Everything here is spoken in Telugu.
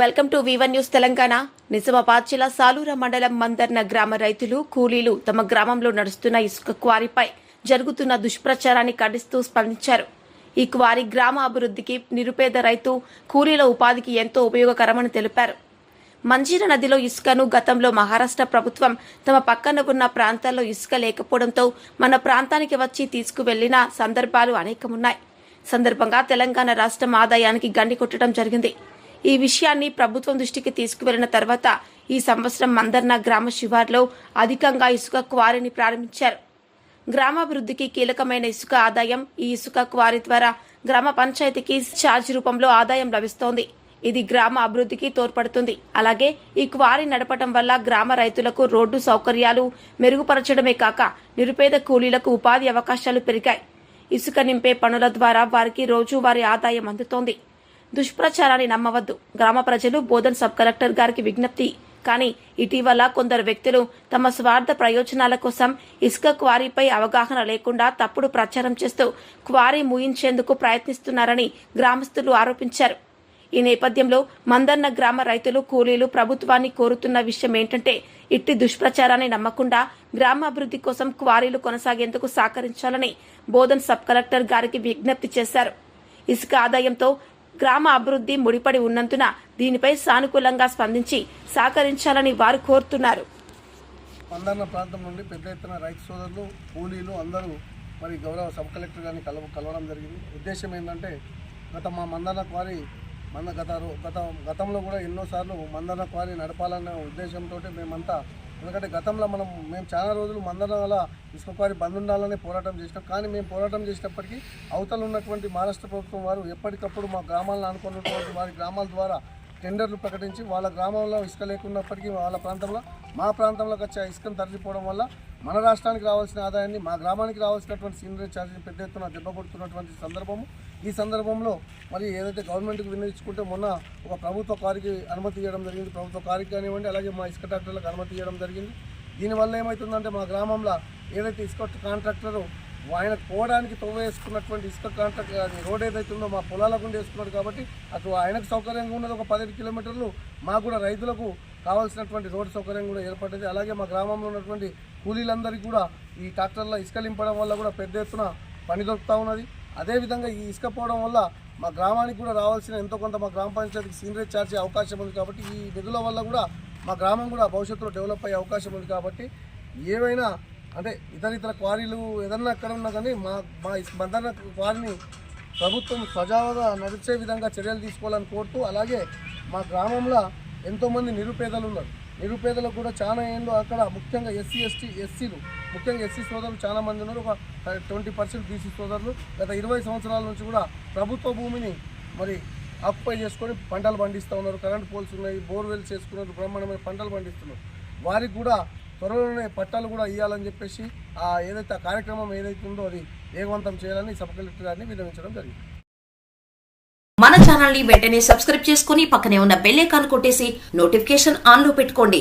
వెల్కమ్ టు వివన్ న్యూస్ తెలంగాణ. నిజామాబాద్ జిల్లా సాలూర మండలం మందర్న గ్రామ రైతులు కూలీలు తమ గ్రామంలో నడుస్తున్న ఇసుక క్వారీపై జరుగుతున్న దుష్ప్రచారాన్ని ఖండిస్తూ స్పందించారు. ఈ క్వారీ గ్రామ అభివృద్ధికి నిరుపేద రైతు కూలీల ఉపాధికి ఎంతో ఉపయోగకరమని తెలిపారు. మంజీర నదిలో ఇసుకను గతంలో మహారాష్ట్ర ప్రభుత్వం తమ పక్కన ఉన్న ప్రాంతాల్లో ఇసుక లేకపోవడంతో మన ప్రాంతానికి వచ్చి తీసుకువెళ్ళిన సందర్భాలు అనేకమున్నాయి. సందర్భంగా తెలంగాణ రాష్ట్రం ఆదాయానికి గండి కొట్టడం జరిగింది. ఈ విషయాన్ని ప్రభుత్వం దృష్టికి తీసుకువెళ్ళిన తర్వాత ఈ సంవత్సరం మందర్న గ్రామ శివార్లో అధికంగా ఇసుక క్వారీని ప్రారంభించారు. గ్రామాభివృద్ధికి కీలకమైన ఇసుక ఆదాయం ఈ ఇసుక క్వారీ ద్వారా గ్రామ పంచాయతీకి ఛార్జ్ రూపంలో ఆదాయం లభిస్తోంది. ఇది గ్రామ అభివృద్ధికి తోడ్పడుతుంది. అలాగే ఈ క్వారీ నడపటం వల్ల గ్రామ రైతులకు రోడ్డు సౌకర్యాలు మెరుగుపరచడమే కాక నిరుపేద కూలీలకు ఉపాధి అవకాశాలు పెరిగాయి. ఇసుక నింపే పనుల ద్వారా వారికి రోజువారీ ఆదాయం అందుతోంది. దుష్ప్రచారాన్ని నమ్మవద్దు. గ్రామ ప్రజలు బోధన్ సబ్ కలెక్టర్ గారికి విజ్ఞప్తి. కానీ ఇటీవల కొందరు వ్యక్తులు తమ స్వార్థ ప్రయోజనాల కోసం ఇసుక క్వారీపై అవగాహన లేకుండా తప్పుడు ప్రచారం చేస్తూ క్వారీ ముయించేందుకు ప్రయత్నిస్తున్నారని గ్రామస్తులు ఆరోపించారు. ఈ నేపథ్యంలో మందన్న గ్రామ రైతులు కూలీలు ప్రభుత్వాన్ని కోరుతున్న విషయం ఏంటంటే ఇట్టి దుష్ప్రచారాన్ని నమ్మకుండా గ్రామాభివృద్ధి కోసం క్వారీలు కొనసాగేందుకు సహకరించాలని బోధన్ సబ్ కలెక్టర్ గారికి విజ్ఞప్తి చేశారు. ఇసుక ఆదాయంతో గ్రామ అభివృద్ధి ముడిపడి ఉన్నందున దీనిపై సానుకూలంగా స్పందించి సహకరించాలని వారు కోరుతున్నారు. మందన్న ప్రాంతం నుండి పెద్ద ఎత్తున రైతు సోదరులు కూలీలు అందరూ మరి గౌరవ సబ్ కలెక్టర్ గారిని కలవ కలవడం జరిగింది. ఉద్దేశం ఏంటంటే గత మా మందన్న క్వారీ మన గత గత గతంలో కూడా ఎన్నోసార్లు మందన్న క్వారీ నడపాలన్న ఉద్దేశంతో మేమంతా ఎందుకంటే గతంలో మనం మేము చాలా రోజులు మందనాల ఇసుక క్వారీ బంద్ ఉండాలని పోరాటం చేసినాం. కానీ మేము పోరాటం చేసినప్పటికీ అవతల ఉన్నటువంటి మహారాష్ట్ర ప్రభుత్వం వారు ఎప్పటికప్పుడు మా గ్రామాలను అనుకున్నటువంటి వారి గ్రామాల ద్వారా టెండర్లు ప్రకటించి వాళ్ళ గ్రామంలో ఇసుక లేకున్నప్పటికీ వాళ్ళ ప్రాంతంలో మా ప్రాంతంలోకి వచ్చే ఇసుకను తరలిపోవడం వల్ల మన రాష్ట్రానికి రావాల్సిన ఆదాయాన్ని మా గ్రామానికి రావాల్సినటువంటి సీనియర్ ఛార్జీని పెద్ద ఎత్తున దెబ్బ కొడుతున్నటువంటి సందర్భము. ఈ సందర్భంలో మరి ఏదైతే గవర్నమెంట్కి వినియోగించుకుంటే మొన్న ఒక ప్రభుత్వ కారుకి అనుమతి ఇవ్వడం జరిగింది. ప్రభుత్వ కారుకి కానివ్వండి అలాగే మా ఇసుక ట్రాక్టర్లకు అనుమతి ఇవ్వడం జరిగింది. దీనివల్ల ఏమవుతుందంటే మా గ్రామంలో ఏదైతే ఇసుక కాంట్రాక్టరు ఆయన పోవడానికి తొవ్వ వేసుకున్నటువంటి ఇసుక కాంట్రాక్ట్ రోడ్ ఏదైతే ఉందో మా పొలాల గుండా వేసుకున్నాడు కాబట్టి అటు ఆయనకు సౌకర్యంగా ఉన్నది ఒక పదిహేను కిలోమీటర్లు మాకు కూడా రైతులకు కావాల్సినటువంటి రోడ్డు సౌకర్యం కూడా ఏర్పడ్డది. అలాగే మా గ్రామంలో ఉన్నటువంటి కూలీలందరికీ కూడా ఈ ట్రాక్టర్ల ఇసుక నింపడం వల్ల కూడా పెద్ద ఎత్తున పని దొరుకుతూ ఉన్నది. అదేవిధంగా ఈ ఇసుక పోవడం వల్ల మా గ్రామానికి కూడా రావాల్సిన ఎంతో కొంత మా గ్రామ పంచాయతీకి సీనరేజ్ చార్జే అవకాశం ఉంది కాబట్టి ఈ నిధుల వల్ల కూడా మా గ్రామం కూడా భవిష్యత్తులో డెవలప్ అయ్యే అవకాశం ఉంది కాబట్టి ఏవైనా అంటే ఇతర ఇతర క్వారీలు ఏదన్నా అక్కడ ఉన్నా కానీ మా మా బంధన క్వారీని ప్రభుత్వం సజావుగా నడిచే విధంగా చర్యలు తీసుకోవాలని కోరుతూ అలాగే మా గ్రామంలో ఎంతోమంది నిరుపేదలు ఉన్నారు. నిరుపేదలకు కూడా చాలా ఏళ్ళు అక్కడ ముఖ్యంగా ఎస్సీ ఎస్టీ ఎస్సీలు. ముఖ్యంగా ఎస్సీ సోదరులు చాలా మంది ఉన్నారు. ఒక ట్వంటీ పర్సెంట్ బీసీ సోదరులు గత ఇరవై సంవత్సరాల నుంచి కూడా ప్రభుత్వ భూమిని మరి ఆక్యుపై చేసుకొని పంటలు పండిస్తూ ఉన్నారు. కరెంట్ పోల్స్ ఉన్నాయి బోర్వెల్స్ చేసుకున్నారు బ్రహ్మాండమైన పంటలు పండిస్తున్నారు. వారికి కూడా త్వరలోనే పట్టాలు కూడా ఇవ్వాలని చెప్పేసి ఆ ఏదైతే ఆ కార్యక్రమం ఏదైతే ఉందో అది వేగవంతం చేయాలని సబ్ కలెక్టర్ గారిని విన్నవించడం జరిగింది. మన ఛానల్ని వెంటనే సబ్స్క్రైబ్ చేసుకుని పక్కనే ఉన్న బెల్ ఐకాన్ కొట్టేసి నోటిఫికేషన్ ఆన్లో పెట్టుకోండి.